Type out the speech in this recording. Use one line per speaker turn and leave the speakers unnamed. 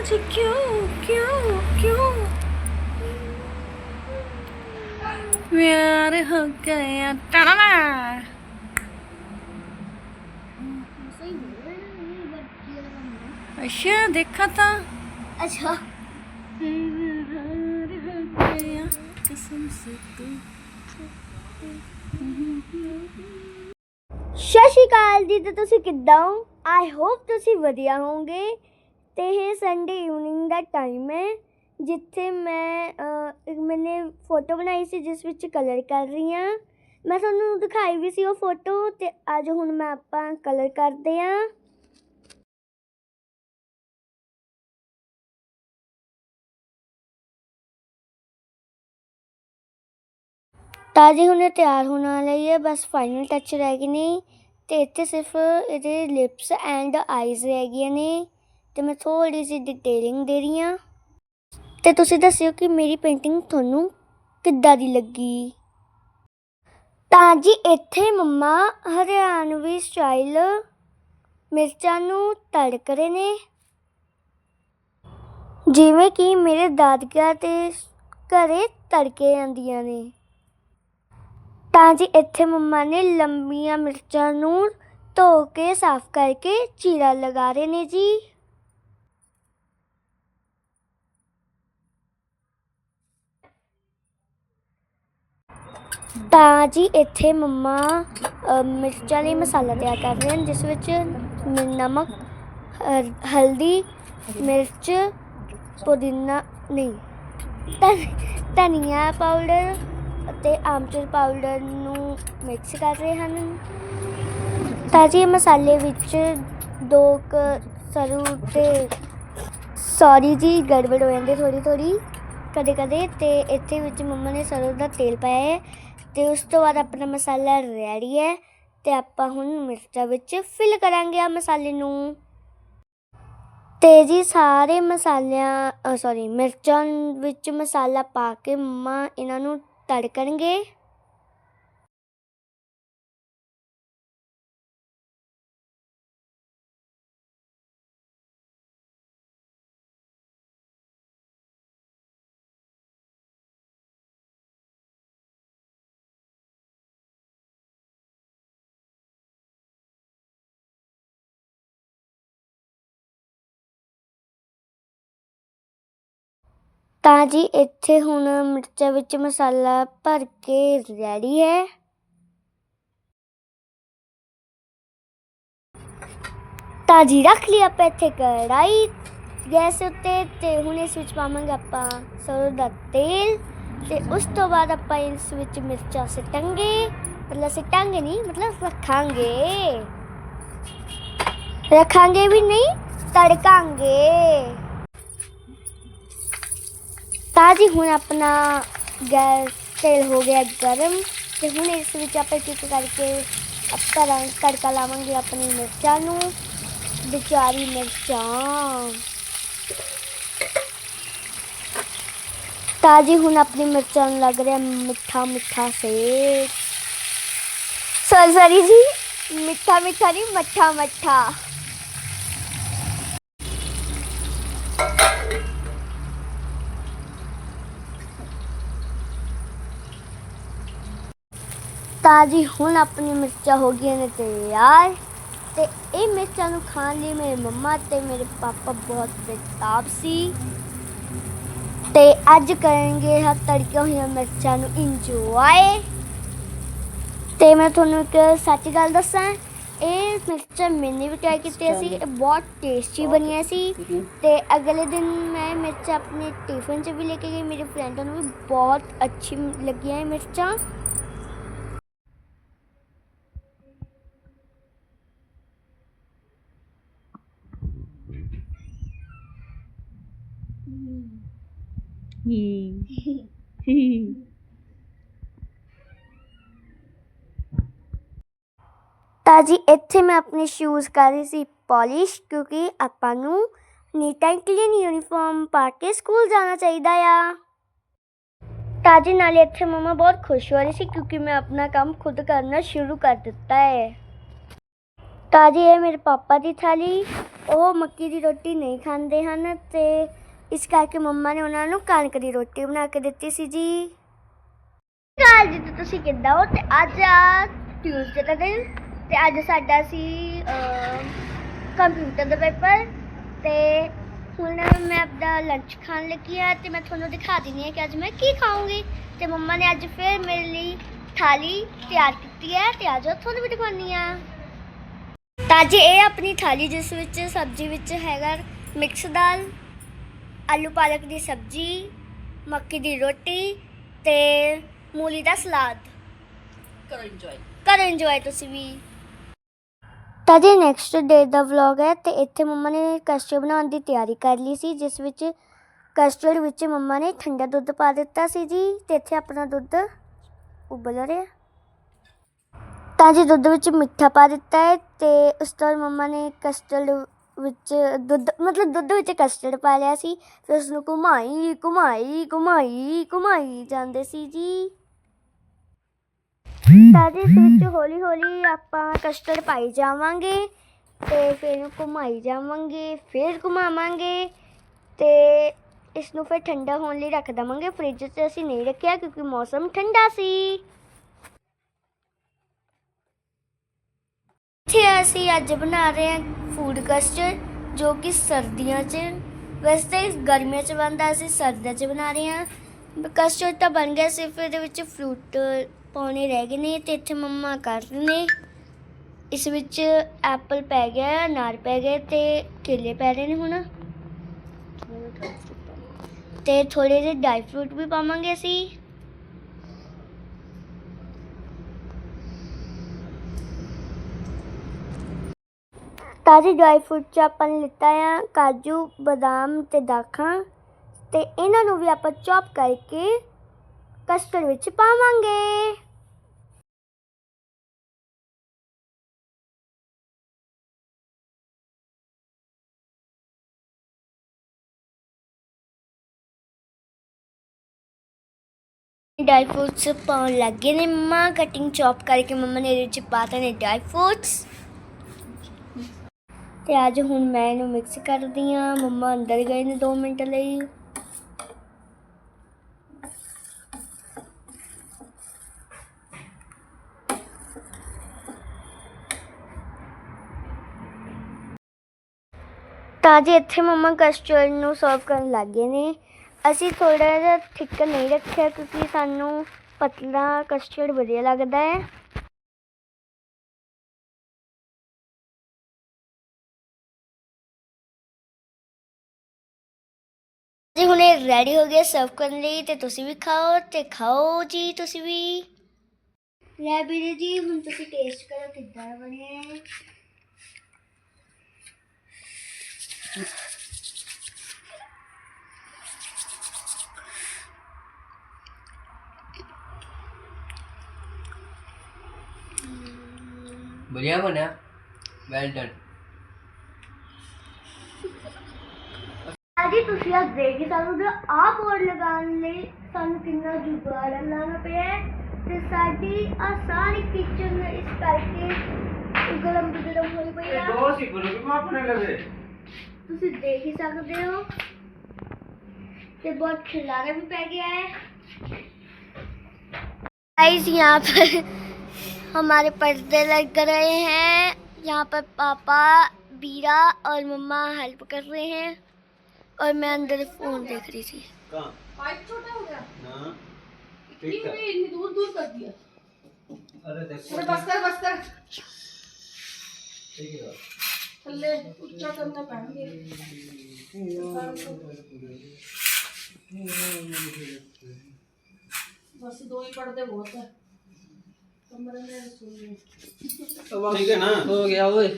ਜੀ ਕਿਉਂ ਕਿਉਂ ਕਿਉਂ ਪਿਆਰ ਹੋ ਗਿਆ ਟਣਾ
ਸਹੀ ਹੋ ਰਿਹਾ ਹੈ ਬਟ ਕੀ ਕਰਨਾ
ਅੱਛਾ ਦੇਖਾ ਤਾਂ
ਅੱਛਾ
ਪਿਆਰ ਹੋ ਗਿਆ ਕਸਮ ਸੇ ਤੂੰ
ਸਤਿ ਸ਼੍ਰੀ ਅਕਾਲ ਜੀ ਤੇ ਤੁਸੀਂ ਕਿੱਦਾਂ ਹੋ ਆਈ ਹੋਪ ਤੁਸੀਂ ਵਧੀਆ ਹੋਵੋਗੇ ਤੇ ਇਹ ਸੰਡੇ ਈਵਨਿੰਗ ਦਾ ਟਾਈਮ ਹੈ ਜਿੱਥੇ ਮੈਂ ਅਹ, ਇੱਕ ਮੈंने ਫੋਟੋ ਬਣਾਈ ਸੀ ਜਿਸ ਵਿੱਚ ਕਲਰ ਕਰ ਰਹੀ ਹਾਂ। ਮੈਂ ਤੁਹਾਨੂੰ ਦਿਖਾਈ ਵੀ ਸੀ ਉਹ ਫੋਟੋ ਤੇ ਅੱਜ ਹੁਣ ਮੈਂ ਆਪਾਂ ਕਲਰ ਕਰਦੇ ਹਾਂ। ਤਾਂ ਜੀ ਹੁਣ ਇਹ ਤਿਆਰ ਹੋਣ ਵਾਲਾ ਹੀ ਹੈ ਬਸ ਫਾਈਨਲ ਟੱਚ ਰਹਿ ਗਏ ਨੇ। ਤੇ ਇੱਥੇ ਸਿਰਫ ਇਹਦੇ ਲਿਪਸ ਐਂਡ ਆਈਜ਼ ਰਹਿ ਗਈਆਂ ਨੇ। ਤੇ ਮੈਂ ਥੋੜੀ ਜਿਹੀ ਡਿਟੇਲਿੰਗ ਦੇ ਰਹੀ ਹਾਂ। ਤੇ ਤੁਸੀਂ ਦੱਸਿਓ ਕਿ ਮੇਰੀ ਪੇਂਟਿੰਗ ਤੁਹਾਨੂੰ ਕਿੱਦਾਂ ਦੀ ਲੱਗੀ? ਤਾਂ ਜੀ ਇੱਥੇ ਮੰਮਾ ਹਰਿਆਣਵੀ ਸਟਾਈਲ ਮਿਰਚਾਂ ਨੂੰ ਤੜਕ ਰਹੇ ਨੇ। ਜਿਵੇਂ ਕਿ ਮੇਰੇ ਦਾਦਕਿਆਂ ਤੇ ਘਰੇ ਤੜਕੇ ਜਾਂਦੀਆਂ ਨੇ। ਤਾਂ ਜੀ ਇੱਥੇ ਮੰਮਾ ਨੇ ਲੰਬੀਆਂ ਮਿਰਚਾਂ ਨੂੰ ਧੋ ਕੇ ਸਾਫ਼ ਕਰਕੇ ਚੀਰਾ ਲਗਾ ਰਹੇ ਨੇ ਜੀ। ਤਾਂ ਜੀ ਇੱਥੇ ਮੰਮਾ ਅ, ਮਿਰਚਾਂ ਲਈ ਮਸਾਲਾ ਤਿਆਰ ਕਰ ਰਹੇ ਹਨ ਜਿਸ ਵਿੱਚ ਨ- ਨਮਕ ਹਰ- ਹਲਦੀ ਮਿਰਚ ਪੁਦੀਨਾ ਨਹੀਂ ਧਨ- ਧਨੀਆ ਪਾਊਡਰ ਅਤੇ ਆਮਚੂਰ ਪਾਊਡਰ ਨੂੰ ਮਿਕਸ ਕਰ ਰਹੇ ਹਨ। ਤਾਂ ਜੀ ਇਹ ਮਸਾਲੇ ਵਿੱਚ ਦੋ ਕ ਸਰੂ ਤੇ ਸੌਰੀ ਜੀ ਗੜਬੜ ਹੋ ਜਾਂਦੀ ਥੋੜੀ ਥੋੜੀ ਕਦੇ ਕਦੇ ਤੇ ਇੱਥੇ ਵਿੱਚ ਮੰਮਾ ਨੇ ਸਰੋਂ ਦਾ ਤੇਲ ਪਾਇਆ ਹੈ। ਤੇ ਉਸ ਤੋਂ ਬਾਅਦ ਆਪਣਾ ਮਸਾਲਾ ਰੈਡੀ ਹੈ ਤੇ ਆਪਾਂ ਹੁਣ ਮਿਰਚਾਂ ਵਿੱਚ ਫਿਲ ਕਰਾਂਗੇ ਆ ਮਸਾਲੇ ਨੂੰ। ਤੇ ਜੀ ਸਾਰੇ ਮਸਾਲਿਆਂ ਸੌਰੀ ਮਿਰਚਾਂ ਵਿੱਚ ਮਸਾਲਾ ਪਾ ਕੇ ਮੰਮਾ ਇਹਨਾਂ ਨੂੰ ਤੜਕਣਗੇ। ਤਾਂ ਜੀ ਇੱਥੇ ਹੁਣ ਮਿਰਚਾਂ ਵਿੱਚ ਮਸਾਲਾ ਭਰ ਕੇ ਰੈਡੀ ਹੈ। ਤਾਂ ਜੀ ਰੱਖ ਲਈ ਆਪਾਂ ਇੱਥੇ ਕੜਾਈ ਗੈਸ ਉੱਤੇ ਤੇ ਹੁਣ ਇਸ ਵਿੱਚ ਪਾਵਾਂਗੇ ਆਪਾਂ ਸਰੋਂ ਦਾ ਤੇਲ ਤੇ ਉਸ ਤੋਂ ਬਾਅਦ ਆਪਾਂ ਇਸ ਵਿੱਚ ਮਿਰਚਾਂ ਸਿੱਟਾਂਗੇ। ਮਤਲਬ ਸਿੱਟਾਂਗੇ ਨਹੀਂ, ਮਤਲਬ ਰੱਖਾਂਗੇ। ਰੱਖਾਂਗੇ ਵੀ ਨਹੀਂ, ਤੜਕਾਂਗੇ। ਤਾਂ ਜੀ ਹੁਣ ਆਪਣਾ ਗੈਸ ਤੇਲ ਹੋ ਗਿਆ ਗਰਮ ਤੇ ਹੁਣ ਇਸ ਵਿੱਚ ਆਪਾਂ ਇੱਕ ਕਰਕੇ ਆਪਾਂ ਰੰਗ ਤੜਕਾ ਲਾਵਾਂਗੇ ਆਪਣੀ ਮਿਰਚਾਂ ਨੂੰ। ਵਿਚਾਰੀ ਮਿਰਚਾਂ। ਤਾਂ ਜੀ ਹੁਣ ਆਪਣੀ ਮਿਰਚਾਂ ਨੂੰ ਲੱਗ ਰਿਹਾ ਮਿੱਠਾ ਮਿੱਠਾ ਸੇ ਸੌਰੀ ਜੀ, ਮਿੱਠਾ ਮਿੱਠਾ ਨਹੀਂ, ਮੱਠਾ ਮੱਠਾ। ਤਾਂ ਜੀ ਹੁਣ ਆਪਣੀ ਮਿਰਚਾਂ ਹੋ ਗਈਆਂ ਨੇ ਤਿਆਰ। ਤੇ ਇਹ ਮਿਰਚਾਂ ਨੂੰ ਖਾਣ ਲਈ ਮੇਰੇ ਮੰਮਾ ਤੇ ਮੇਰੇ ਪਾਪਾ ਬਹੁਤ ਬੇਤਾਬ ਸੀ। ਤੇ ਅੱਜ ਕਰਾਂਗੇ ਹ ਤੜਕੀਆਂ ਹੋਈਆਂ ਮਿਰਚਾਂ ਨੂੰ ਇੰਜੋਏ ਤੇ ਮੈਂ ਤੁਹਾਨੂੰ ਇੱਕ ਸੱਚ ਗੱਲ ਦੱਸਾਂ ਇਹ ਮਿਰਚਾਂ ਮੈंने ਵੀ ਟਰਾਈ ਕੀਤੀ ਸੀ ਇਹ ਬਹੁਤ ਟੇਸਟੀ ਬਣੀਆਂ ਸੀ। ਤੇ ਅਗਲੇ ਦਿਨ ਮੈਂ ਮਿਰਚਾਂ ਆਪਣੇ ਟਿਫਨ 'ਚ ਵੀ ਲੈ ਕੇ ਗਈ ਮੇਰੇ ਫਰੈਂਡਾਂ ਨੂੰ ਵੀ ਬਹੁਤ ਅੱਛੀ ਲੱਗੀਆਂ ਇਹ ਮਿਰਚਾਂ। ਤਾਂ ਜੀ ਇੱਥੇ ਮੈਂ ਆਪਣੇ ਸ਼ੂਜ਼ ਕਰ ਰਹੀ ਸੀ ਪਾਲਿਸ਼ ਕਿਉਂਕਿ ਆਪਾਂ ਨੂੰ ਨੀਟ ਐਂਡ ਕਲੀਨ ਯੂਨੀਫਾਰਮ ਪਾ ਕੇ ਸਕੂਲ ਜਾਣਾ ਚਾਹੀਦਾ ਆ। ਤਾਂ ਜੀ ਨਾਲੇ ਇੱਥੇ ਮਮਾ ਬਹੁਤ ਖੁਸ਼ ਹੋ ਰਹੀ ਸੀ ਕਿਉਂਕਿ ਮੈਂ ਆਪਣਾ ਕੰਮ ਖੁਦ ਕਰਨਾ ਸ਼ੁਰੂ ਕਰ ਦਿੱਤਾ ਹੈ। ਤਾਂ ਜੀ ਇਹ ਮੇਰੇ ਪਾਪਾ ਦੀ ਥਾਲੀ, ਉਹ ਮੱਕੀ ਦੀ ਰੋਟੀ ਨਹੀਂ ਖਾਂਦੇ ਹਨ ਤੇ ਇਸ ਕਰਕੇ ਮੰਮਾ ਨੇ ਉਹਨਾਂ ਨੂੰ ਕਣਕ ਦੀ ਰੋਟੀ ਬਣਾ ਕੇ ਦਿੱਤੀ ਸੀ ਜੀ। ਕਾਲ ਜੀ, ਤੇ ਤੁਸੀਂ ਕਿੱਦਾਂ ਹੋ? ਤੇ ਅੱਜ ਆ ਟਿਊਜ਼ਡੇ ਦਾ ਦਿਨ, ਤੇ ਅੱਜ ਸਾਡਾ ਸੀ ਕੰਪਿਊਟਰ ਦਾ ਪੇਪਰ ਤੇ ਹੁਣ ਮੈਂ ਆਪਦਾ ਲੰਚ ਖਾਣ ਲੱਗੀ ਆ ਤੇ ਮੈਂ ਤੁਹਾਨੂੰ ਦਿਖਾ ਦਿੰਦੀ ਹਾਂ ਕਿ ਅੱਜ ਮੈਂ ਕੀ ਖਾਊਂਗੀ। ਤੇ ਮੰਮਾ ਨੇ ਅੱਜ ਫਿਰ ਮੇਰੇ ਲਈ ਥਾਲੀ ਤਿਆਰ ਕੀਤੀ ਹੈ, ਤੇ ਅੱਜ ਤੁਹਾਨੂੰ ਵੀ ਦਿਖਾਉਣੀ ਆ ਤਾਂ ਜੀ ਇਹ ਆਪਣੀ ਥਾਲੀ, ਜਿਸ ਵਿੱਚ ਸਬਜ਼ੀ ਵਿੱਚ ਹੈਗਾ ਮਿਕਸ ਦਾਲ ਆਲੂ ਪਾਲਕ ਦੀ ਸਬਜ਼ੀ ਮੱਕੀ ਦੀ ਰੋਟੀ ਤੇ ਮੂਲੀ ਦਾ ਸਲਾਦ।
ਕਰੋ ਇੰਜੋਏ
ਕਰੋ ਇੰਜੋਏ ਤੁਸੀਂ ਵੀ। ਤਾਂ ਜੀ ਨੈਕਸਟ ਡੇ ਦਾ ਵਲੌਗ ਹੈ ਤੇ ਇੱਥੇ ਮੰਮਾ ਨੇ ਕਸਟਰਡ ਬਣਾਉਣ ਦੀ ਤਿਆਰੀ ਕਰ ਲਈ ਸੀ ਜਿਸ ਵਿੱਚ ਕਸਟਰਡ ਵਿੱਚ ਮੰਮਾ ਨੇ ਠੰਡਾ ਦੁੱਧ ਪਾ ਦਿੱਤਾ ਸੀ ਜੀ ਤੇ ਇੱਥੇ ਆਪਣਾ ਦੁੱਧ ਉਬਲ ਰਿਹਾ। ਤਾਂ ਜੀ ਦੁੱਧ ਵਿੱਚ ਮਿੱਠਾ ਪਾ ਦਿੱਤਾ ਹੈ ਤੇ ਉਸ ਤੋਂ ਬਾਅਦ ਮੰਮਾ ਨੇ ਕਸਟਰਡ ਵਿੱਚ ਦੁੱਧ, ਮਤਲਬ ਦੁੱਧ ਵਿੱਚ ਕਸਟਰਡ ਪਾ ਲਿਆ ਸੀ, ਫਿਰ ਉਸ ਨੂੰ ਘੁਮਾਈ ਘੁਮਾਈ ਘੁਮਾਈ ਘੁਮਾਈ ਜਾਂਦੇ ਸੀ ਜੀ। ਤਾਂ ਜੀ ਇਸ ਵਿੱਚ ਹੌਲੀ ਹੌਲੀ ਆਪਾਂ ਕਸਟਰਡ ਪਾਈ ਜਾਵਾਂਗੇ ਤੇ ਫਿਰ ਇਹਨੂੰ ਘੁਮਾਈ ਜਾਵਾਂਗੇ, ਫਿਰ ਘੁਮਾਵਾਂਗੇ ਤੇ ਇਸ ਨੂੰ ਫਿਰ ਠੰਡਾ ਹੋਣ ਲਈ ਰੱਖ ਦੇਵਾਂਗੇ। ਫ੍ਰਿਜ 'ਚ ਅਸੀਂ ਨਹੀਂ ਰੱਖਿਆ ਕਿਉਂਕਿ ਮੌਸਮ ਠੰਡਾ ਸੀ। ਇੱਥੇ ਅਸੀਂ ਅੱਜ ਬਣਾ ਰਹੇ ਹਾਂ ਫੂਡ ਕਸਟਰਡ ਜੋ ਕਿ ਸਰਦੀਆਂ 'ਚ ਵੈਸੇ ਗਰਮੀਆਂ 'ਚ ਬਣਦਾ ਅਸੀਂ ਸਰਦੀਆਂ 'ਚ ਬਣਾ ਰਹੇ ਹਾਂ। ਕਸਟਰਡ ਤਾਂ ਬਣ ਗਿਆ ਸਿਰਫ ਇਹਦੇ ਵਿੱਚ ਫਰੂਟ ਪਾਉਣੇ ਰਹਿ ਗਏ ਨੇ ਤੇ ਇੱਥੇ ਮੰਮਾ ਕਰ ਰਹੇ ਨੇ। ਇਸ ਵਿੱਚ ਐਪਲ ਪੈ ਗਿਆ ਅਨਾਰ ਪੈ ਗਏ ਤੇ ਕੇਲੇ ਪੈ ਰਹੇ ਨੇ ਹੁਣ। ਤੇ ਥੋੜੇ ਜਿਹੇ ਡਰਾਈ ਫਰੂਟ ਵੀ ਪਾਵਾਂਗੇ ਅਸੀਂ। ਤਾਜ਼ੇ ਡਰਾਈ ਫਰੂਟ ਚ ਆਪਾਂ ਨੇ ਲਿੱਤਾ ਆ ਕਾਜੂ, ਬਦਾਮ ਤੇ ਦਾਖਾਂ। ਤੇ ਇਹਨਾਂ ਨੂੰ ਵੀ ਆਪਾਂ ਚੌਪ ਕਰਕੇ ਕਸਟਰਡ ਵਿੱਚ ਪਾਵਾਂਗੇ। ਡਰਾਈ ਫਰੂਟਸ ਪਾਉਣ ਲੱਗੇ ਨੇ। ਮੰਮਾ ਕਟਿੰਗ ਚੌਪ ਕਰਕੇ ਮੰਮਾ ਨੇ ਇਹਦੇ ਵਿੱਚ ਪਾਤਾ ਨੇ ਡਰਾਈ ਫਰੂਟਸ ਤੇ ਅੱਜ ਹੁਣ ਮੈਂ ਇਹਨੂੰ ਮਿਕਸ ਕਰਦੀ ਆ ਮੰਮਾ ਅੰਦਰ ਗਏ ਨੇ 2 ਮਿੰਟ ਲਈ। ਤਾਂ ਜੀ ਇੱਥੇ ਮੰਮਾ ਕਸਟਰਡ ਨੂੰ ਸਰਵ ਕਰਨ ਲੱਗੇ ਨੇ। ਅਸੀਂ ਥੋੜਾ ਜਿਹਾ ਥਿੱਕ ਨਹੀਂ ਰੱਖਿਆ ਕਿਉਂਕਿ ਸਾਨੂੰ ਪਤਲਾ ਕਸਟਰਡ ਵਧੀਆ ਲੱਗਦਾ ਹੈ। ਜੀ ਹੁਣ ਇਹ ਰੈਡੀ ਹੋ ਗਿਆ ਸਰਵ ਕਰਨ ਲਈ ਤੇ ਤੁਸੀਂ ਵੀ ਖਾਓ ਤੇ ਖਾਓ ਜੀ ਤੁਸੀਂ ਵੀ ਲੈ ਵੀਰੇ ਜੀ ਹੁਣ ਤੁਸੀਂ ਟੇਸਟ ਕਰੋ ਕਿੱਦਾਂ ਬਣਿਆ ਹੈ
बढ़िया बना वेल डन
ਜੀ ਤੁਸੀਂ ਅੱਜ ਦੇਖ ਹੀ ਸਕਦੇ ਹੋ ਆਹ ਬੋਰਡ ਲਗਾਉਣ ਲਈ ਸਾਨੂੰ ਕਿੰਨਾ ਜੁਗਾੜ ਲਾਉਣਾ ਪਿਆ ਹੈ ਤੇ ਸਾਡੀ ਆ ਸਾਰੀ ਕਿਚਨ ਇਸ ਕਰਕੇ ਗਰਮ ਗਰਮ ਹੋਈ ਪਈ ਆ
ਦੋ ਸੀ ਗੁਰੂ ਵੀ ਆਪਣੇ ਲਵੇ
ਤੁਸੀਂ ਦੇਖ ही सकते हो ये बहुत खिलाना भी पै गया है गाइस यहाँ पर हमारे पर्दे लग रहे हैं यहाँ पर पापा बीरा और मम्मा हेल्प कर रहे हैं और मैं अंदर फ़ोन देख रही थी।
कहाँ?
पाइप छोटा हो गया।
ना
इतनी
ठीक है।
दूर दूर कर दिया।
अरे देखो
बस कर बस कर।
ठीक है।
थल्ले ऊँचा करना पैणगे बस दो ही पर्दे बहुत है। कमरे में रसोई
ठीक है ना?
हो गया ओए।